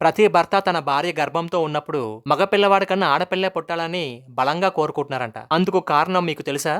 ప్రతి భర్త తన భార్య గర్భంతో ఉన్నప్పుడు మగపిల్లవాడి కన్నా ఆడపిల్లే పుట్టాలని బలంగా కోరుకుంటున్నారంట. అందుకు కారణం మీకు తెలుసా?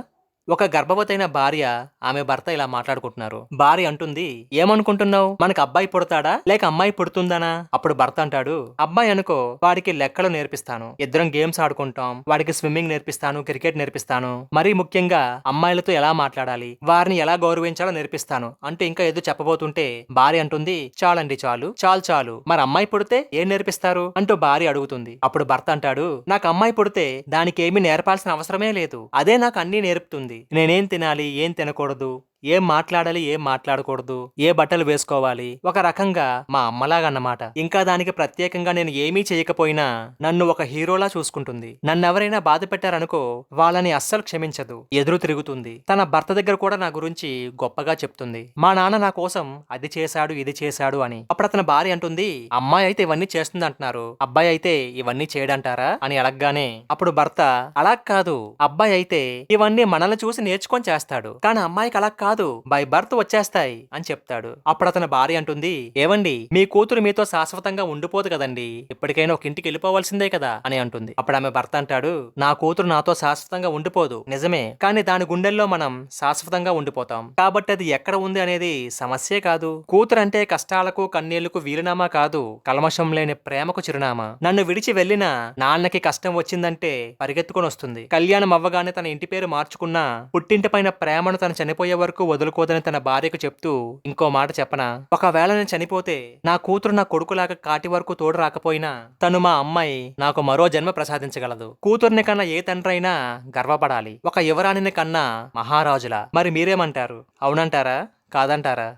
ఒక గర్భవతైన భార్య ఆమె భర్త ఇలా మాట్లాడుకుంటున్నారు. భార్య అంటుంది ఏమనుకుంటున్నావు? మనకు అబ్బాయి పుడతాడా? లేక అమ్మాయి పుడుతుందనా? అప్పుడు భర్త అంటాడు అబ్బాయి అనుకో వాడికి లెక్కలు నేర్పిస్తాను. ఇద్దరం గేమ్స్ ఆడుకుంటాం. వాడికి స్విమ్మింగ్ నేర్పిస్తాను క్రికెట్ నేర్పిస్తాను. మరీ ముఖ్యంగా అమ్మాయిలతో ఎలా మాట్లాడాలి? వారిని ఎలా గౌరవించాలో నేర్పిస్తాను. అంటూ ఇంకా ఏదో చెప్పబోతుంటే భార్య అంటుంది చాలండి చాలు. చాలు చాలు. మరి అమ్మాయి పుడితే ఏం నేర్పిస్తారు? అంటూ భార్య అడుగుతుంది. అప్పుడు భర్త అంటాడు నాకు అమ్మాయి పుడితే దానికి ఏమీ నేర్పాల్సిన అవసరమే లేదు. అదే నాకు అన్నీ నేర్పుతుంది. నేనేం తినాలి? ఏం తినకూడదు? ఏం మాట్లాడాలి ఏం మాట్లాడకూడదు ఏ బట్టలు వేసుకోవాలి ఒక రకంగా మా అమ్మలాగా అన్నమాట ఇంకా దానికి ప్రత్యేకంగా నేను ఏమీ చేయకపోయినా నన్ను ఒక హీరోలా చూసుకుంటుంది. నన్ను ఎవరైనా బాధ పెట్టారనుకో వాళ్ళని అస్సలు క్షమించదు. ఎదురు తిరుగుతుంది. తన భర్త దగ్గర కూడా నా గురించి గొప్పగా చెప్తుంది. మా నాన్న నా కోసం అది చేశాడు ఇది చేశాడు అని. అప్పుడు అతని భార్య అంటుంది అమ్మాయి అయితే ఇవన్నీ చేస్తుంది అంటున్నారు అబ్బాయి అయితే ఇవన్నీ చేయడంటారా? అని అడగగానే అప్పుడు భర్త అలా కాదు. అబ్బాయి అయితే ఇవన్నీ మనల్ని చూసి నేర్చుకొని చేస్తాడు. కానీ అమ్మాయికి అలా కాదు. కాదు బై బర్త్ వచ్చేస్తాయి అని చెప్తాడు. అప్పుడు అతని భార్య అంటుంది ఏవండి మీ కూతురు మీతో శాశ్వతంగా ఉండిపోదు కదండి. ఇప్పటికైనా ఒక ఇంటికి వెళ్ళిపోవాల్సిందే కదా అని అంటుంది. అప్పుడు ఆమె భర్త అంటాడు నా కూతురు నాతో శాశ్వతంగా ఉండిపోదు నిజమే. కానీ దాని గుండెల్లో మనం శాశ్వతంగా ఉండిపోతాం. కాబట్టి అది ఎక్కడ ఉంది అనేది సమస్యే కాదు. కూతురు అంటే కష్టాలకు కన్నీళ్ళకు వీలునామా కాదు. కల్మషం లేని ప్రేమకు చిరునామా. నన్ను విడిచి వెళ్ళిన నాన్నకి కష్టం వచ్చిందంటే పరిగెత్తుకొని వస్తుంది. కళ్యాణం అవ్వగానే తన ఇంటి పేరు మార్చుకున్నా పుట్టింటి పైన ప్రేమను తను చనిపోయే వరకు వదులుకోదని తన భార్యకు చెప్తూ ఇంకో మాట చెప్పనా? ఒకవేళ నేను చనిపోతే నా కూతురు నా కొడుకులాగా కాటి వరకు తోడు రాకపోయినా తను మా అమ్మాయి నాకు మరో జన్మ ప్రసాదించగలదు. కూతుర్ని కన్నా ఏ తండ్రైనా గర్వపడాలి. ఒక యువరాణిని కన్నా మహారాజులా. మరి మీరేమంటారు? అవునంటారా? కాదంటారా?